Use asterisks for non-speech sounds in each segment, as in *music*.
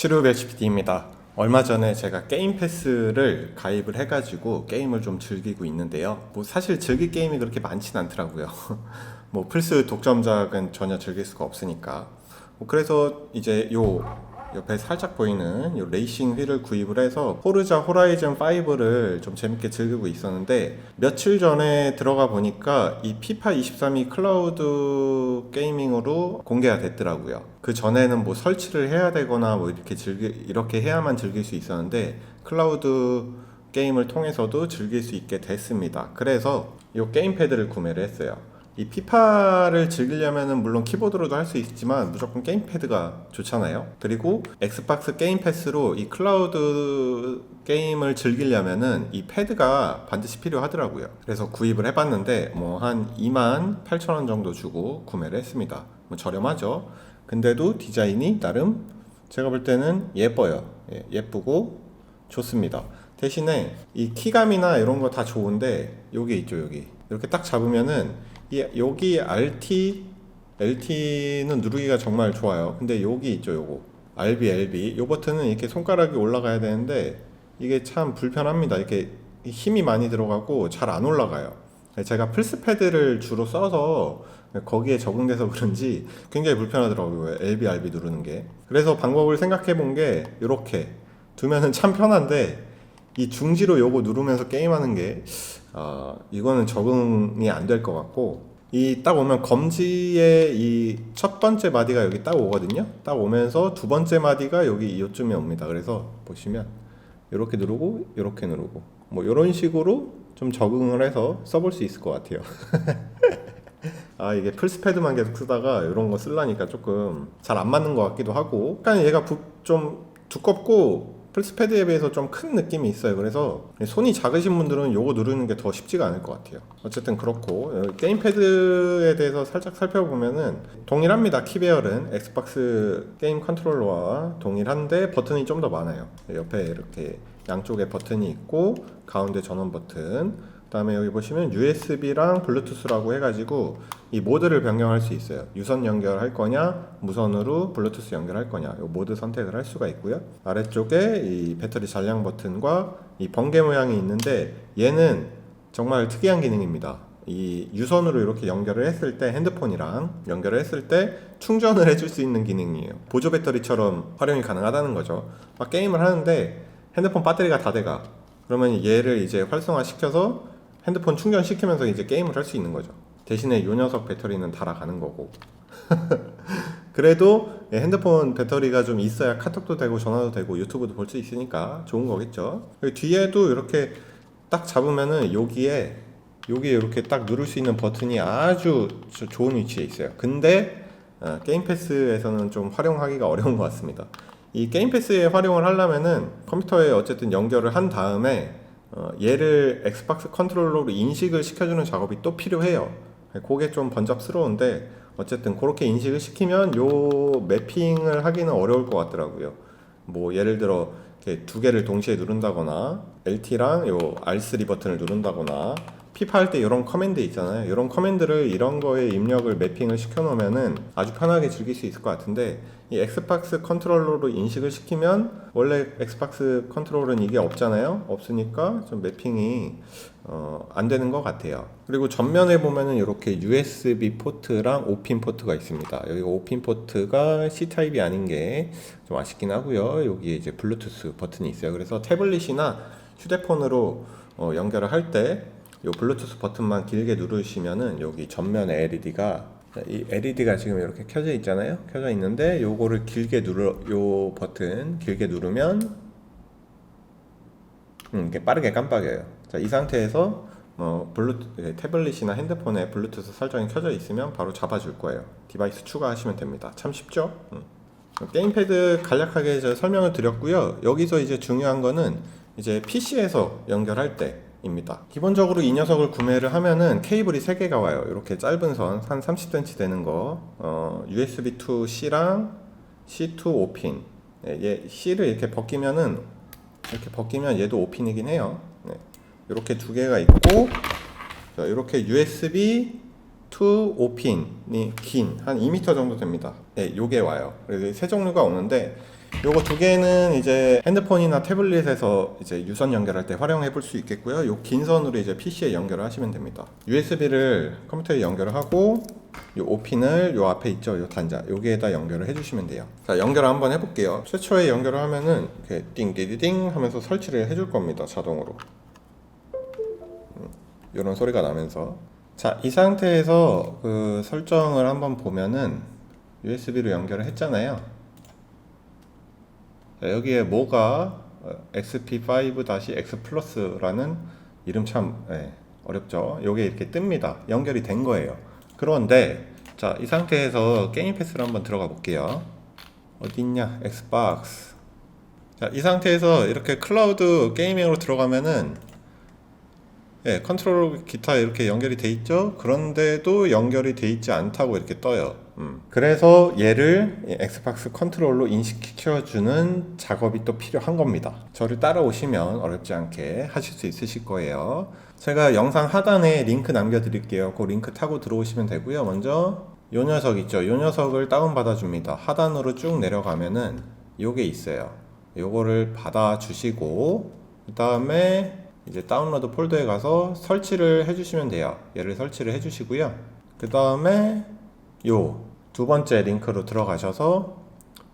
치루벨 GPT입니다. 얼마 전에 제가 게임 패스를 가입을 해가지고 게임을 좀 즐기고 있는데요. 뭐 사실 즐길 게임이 그렇게 많진 않더라고요. *laughs* 뭐 플스 독점작은 전혀 즐길 수가 없으니까. 뭐 그래서 이제 요 옆에 살짝 보이는 요 레이싱 휠을 구입을 해서 포르자 호라이즌 5를 좀 재밌게 즐기고 있었는데 며칠 전에 들어가 보니까 이 피파 23이 클라우드 게이밍으로 공개가 됐더라고요. 그 전에는 뭐 설치를 해야 되거나 뭐 이렇게 즐기 이렇게 해야만 즐길 수 있었는데 클라우드 게임을 통해서도 즐길 수 있게 됐습니다. 그래서 이 게임패드를 구매를 했어요. 이 피파를 즐기려면은 물론 키보드로도 할 수 있지만 무조건 게임패드가 좋잖아요. 그리고 엑스박스 게임 패스로 이 클라우드 게임을 즐기려면은 이 패드가 반드시 필요하더라고요. 그래서 구입을 해봤는데 뭐 한 2만 8천 원 정도 주고 구매를 했습니다. 뭐 저렴하죠. 근데도 디자인이 나름 제가 볼 때는 예뻐요. 예, 예쁘고 좋습니다. 대신에 이 키감이나 이런 거 다 좋은데 여기 있죠 여기 이렇게 딱 잡으면은 이 여기 RT LT는 누르기가 정말 좋아요. 근데 여기 있죠 요거 RB LB 요 버튼은 이렇게 손가락이 올라가야 되는데 이게 참 불편합니다. 이렇게 힘이 많이 들어가고 잘 안 올라가요. 제가 플스 패드를 주로 써서 거기에 적응돼서 그런지 굉장히 불편하더라고요. LB, RB 누르는 게. 그래서 방법을 생각해 본 게 이렇게 두면은 참 편한데 이 중지로 요거 누르면서 게임하는 게 어, 이거는 적응이 안 될 것 같고 이 딱 오면 검지의 이 첫 번째 마디가 여기 딱 오거든요. 딱 오면서 두 번째 마디가 여기 이쯤에 옵니다. 그래서 보시면 이렇게 누르고 이렇게 누르고 뭐 이런 식으로 좀 적응을 해서 써볼 수 있을 것 같아요. *laughs* 아 이게 플스패드만 계속 쓰다가 이런 거 쓰려니까 조금 잘 안 맞는 것 같기도 하고 약간 얘가 부, 좀 두껍고 플스패드에 비해서 좀 큰 느낌이 있어요. 그래서 손이 작으신 분들은 요거 누르는 게 더 쉽지가 않을 것 같아요. 어쨌든 그렇고 어, 게임패드에 대해서 살짝 살펴보면은 동일합니다. 키배열은 엑스박스 게임 컨트롤러와 동일한데 버튼이 좀 더 많아요. 옆에 이렇게 양쪽에 버튼이 있고 가운데 전원 버튼 그 다음에 여기 보시면 USB랑 블루투스라고 해가지고 이 모드를 변경할 수 있어요. 유선 연결할 거냐, 무선으로 블루투스 연결할 거냐, 이 모드 선택을 할 수가 있고요. 아래쪽에 이 배터리 잔량 버튼과 이 번개 모양이 있는데 얘는 정말 특이한 기능입니다. 이 유선으로 이렇게 연결을 했을 때 핸드폰이랑 연결을 했을 때 충전을 해줄 수 있는 기능이에요. 보조 배터리처럼 활용이 가능하다는 거죠. 막 게임을 하는데 핸드폰 배터리가 다 돼가. 그러면 얘를 이제 활성화 시켜서 핸드폰 충전시키면서 이제 게임을 할 수 있는 거죠. 대신에 요 녀석 배터리는 달아가는 거고. *laughs* 그래도 핸드폰 배터리가 좀 있어야 카톡도 되고 전화도 되고 유튜브도 볼 수 있으니까 좋은 거겠죠. 뒤에도 이렇게 딱 잡으면은 여기에 여기에 이렇게 딱 누를 수 있는 버튼이 아주 저- 좋은 위치에 있어요. 근데 어, 게임 패스에서는 좀 활용하기가 어려운 것 같습니다. 이 게임 패스에 활용을 하려면은 컴퓨터에 어쨌든 연결을 한 다음에 어, 얘를 엑스박스 컨트롤러로 인식을 시켜주는 작업이 또 필요해요. 그게 좀 번잡스러운데 어쨌든 그렇게 인식을 시키면 요 매핑을 하기는 어려울 것 같더라고요. 뭐 예를 들어 이렇게 두 개를 동시에 누른다거나 LT랑 요 R3 버튼을 누른다거나 피파 할 때 이런 커맨드 있잖아요. 이런 커맨드를 이런 거에 입력을 매핑을 시켜 놓으면은 아주 편하게 즐길 수 있을 것 같은데 이 엑스박스 컨트롤러로 인식을 시키면 원래 엑스박스 컨트롤은 이게 없잖아요. 없으니까 좀 매핑이 어, 안 되는 것 같아요. 그리고 전면에 보면은 이렇게 USB 포트랑 5핀 포트가 있습니다. 여기 5핀 포트가 C 타입이 아닌 게 좀 아쉽긴 하고요. 여기에 이제 블루투스 버튼이 있어요. 그래서 태블릿이나 휴대폰으로 어, 연결을 할때 이 블루투스 버튼만 길게 누르시면은 여기 전면에 LED가 이 LED가 지금 이렇게 켜져 있잖아요. 켜져 있는데 요거를 길게 누르 요 버튼 길게 누르면 음, 이렇게 빠르게 깜빡여요. 자, 이 상태에서 어, 블루 예, 태블릿이나 핸드폰에 블루투스 설정이 켜져 있으면 바로 잡아줄 거예요. 디바이스 추가하시면 됩니다. 참 쉽죠? 음. 게임패드 간략하게 설명을 드렸고요. 여기서 이제 중요한 거는 이제 PC에서 연결할 때 입니다. 기본적으로 이 녀석을 구매를 하면은 케이블이 3개가 와요. 이렇게 짧은 선, 한 30cm 되는 거, 어, USB to C랑 C to 5핀. 예, 얘 C를 이렇게 벗기면은 이렇게 벗기면 얘도 5핀이긴 해요. 네. 이렇게 두 개가 있고, 자, 이렇게 USB to 5핀이 긴 한 2m 정도 됩니다. 네, 요게 와요. 그래서 세 종류가 오는데 요거 두 개는 이제 핸드폰이나 태블릿에서 이제 유선 연결할 때 활용해 볼 수 있겠고요. 요 긴 선으로 이제 PC에 연결을 하시면 됩니다. USB를 컴퓨터에 연결을 하고 요 5핀을 요 앞에 있죠. 요 단자 여기에다 연결을 해 주시면 돼요. 자, 연결을 한번 해 볼게요. 최초에 연결을 하면은 이렇게 띵디디딩 하면서 설치를 해줄 겁니다. 자동으로. 이런 소리가 나면서 자 이 상태에서 그 설정을 한번 보면은 USB로 연결을 했잖아요 자, 여기에 뭐가 어, XP5-X 플러스라는 이름 참 예, 어렵죠. 요게 이렇게 뜹니다. 연결이 된 거예요. 그런데 자 이 상태에서 게임 패스를 한번 들어가 볼게요. 어딨냐? 엑스박스 자 이 상태에서 이렇게 클라우드 게이밍으로 들어가면은 예, 컨트롤 기타 이렇게 연결이 돼 있죠? 그런데도 연결이 돼 있지 않다고 이렇게 떠요. 음. 그래서 얘를 이 엑스박스 컨트롤로 인식시켜주는 작업이 또 필요한 겁니다. 저를 따라오시면 어렵지 않게 하실 수 있으실 거예요. 제가 영상 하단에 링크 남겨드릴게요. 그 링크 타고 들어오시면 되고요. 먼저 요 녀석 있죠? 요 녀석을 다운받아 줍니다. 하단으로 쭉 내려가면은 요게 있어요. 요거를 받아 주시고 그 다음에 이제 다운로드 폴더에 가서 설치를 해주시면 돼요. 얘를 설치를 해주시고요. 그 다음에 요 두 번째 링크로 들어가셔서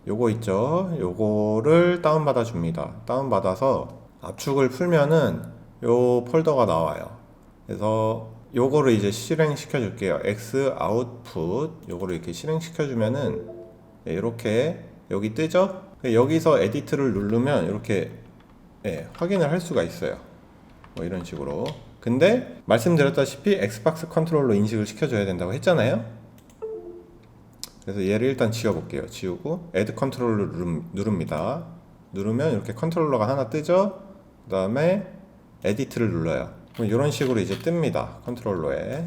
요거 있죠. 요거를 다운받아 줍니다. 다운받아서 압축을 풀면은 요 폴더가 나와요. 그래서 요거를 이제 실행시켜 줄게요. X 아웃풋 요거를 이렇게 실행시켜 주면은 네, 이렇게 여기 뜨죠? 여기서 에디트를 누르면 이렇게 예, 확인을 할 수가 있어요. 뭐 이런 식으로. 근데 말씀드렸다시피 엑스박스 컨트롤로 인식을 시켜줘야 된다고 했잖아요. 그래서 얘를 일단 지워볼게요. 지우고 컨트롤로 누릅, 누릅니다. 누르면 이렇게 컨트롤러가 하나 뜨죠. 그 다음에 에디트를 눌러요. 그럼 이런 식으로 이제 뜹니다. 컨트롤러에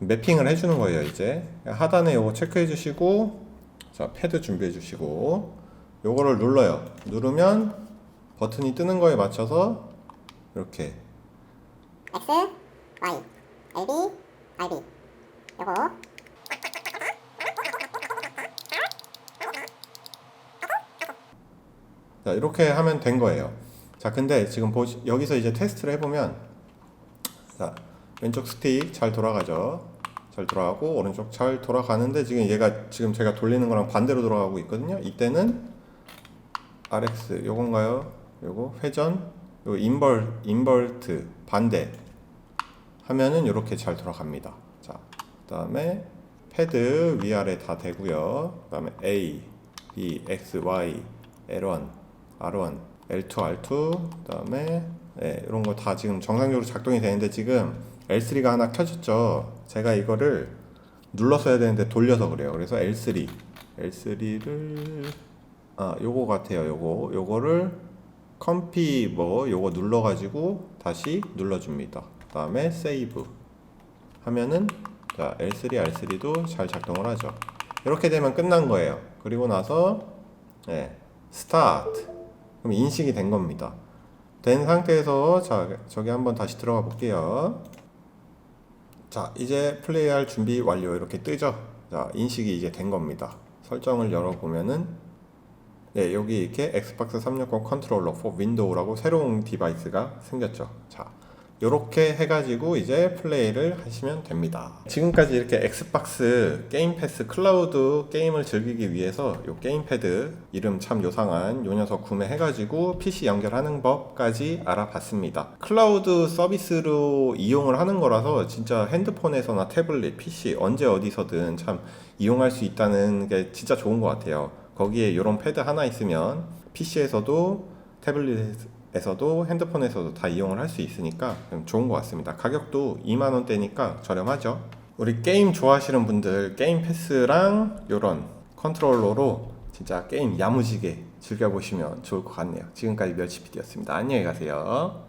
매핑을 해주는 거예요. 이제 하단에 요거 체크해 주시고 자 패드 준비해 주시고 요거를 눌러요. 누르면 버튼이 뜨는 거에 맞춰서 이렇게 X, Y, LB, RB. 요거 자 이렇게 하면 된 거예요. 자 근데 지금 보시 여기서 이제 테스트를 해보면 자 왼쪽 스틱 잘 돌아가죠. 잘 돌아가고 오른쪽 잘 돌아가는데 지금 얘가 지금 제가 돌리는 거랑 반대로 돌아가고 있거든요. 이때는 RX 요건가요? 요거 회전 요 인벌 인벌트 반대 하면은 이렇게 잘 돌아갑니다. 자 그 다음에 패드 위아래 다 되고요. 그 다음에 A, B, X, Y, L1, R1, L2, R2 그다음에 네, 이런 거 다 지금 정상적으로 작동이 되는데 지금 L3가 하나 켜졌죠. 제가 이거를 해야 되는데 돌려서 그래요. 그래서 L3, L3를 아 요거 같아요. 요거 요거를 컴피 뭐 요거 눌러가지고 다시 눌러줍니다. 그다음에 세이브 하면은 자 L3, R3도 잘 작동을 하죠. 이렇게 되면 끝난 거예요. 그리고 나서 네, 스타트 그럼 인식이 된 겁니다. 된 상태에서 자 저기 한번 다시 들어가 볼게요. 자 이제 플레이할 준비 완료 이렇게 뜨죠. 자 인식이 이제 된 겁니다. 설정을 열어보면은 네 여기 이렇게 엑스박스 360 컨트롤러 for 윈도우라고 새로운 디바이스가 생겼죠. 자 요렇게 해가지고 이제 플레이를 하시면 됩니다. 지금까지 이렇게 엑스박스 게임 패스 클라우드 게임을 즐기기 위해서 요 게임패드 이름 참 요상한 요 녀석 구매해가지고 PC 연결하는 법까지 알아봤습니다. 클라우드 서비스로 이용을 하는 거라서 진짜 핸드폰에서나 태블릿, PC 언제 어디서든 참 이용할 수 있다는 게 진짜 좋은 것 같아요. 거기에 이런 패드 하나 있으면 PC에서도 태블릿 에서도 핸드폰에서도 다 이용을 할 수 있으니까 좀 좋은 것 같습니다. 가격도 2만 원대니까 저렴하죠. 우리 게임 좋아하시는 분들 게임 패스랑 이런 컨트롤러로 진짜 게임 야무지게 즐겨보시면 좋을 것 같네요. 지금까지 멸치PD였습니다. 안녕히 가세요.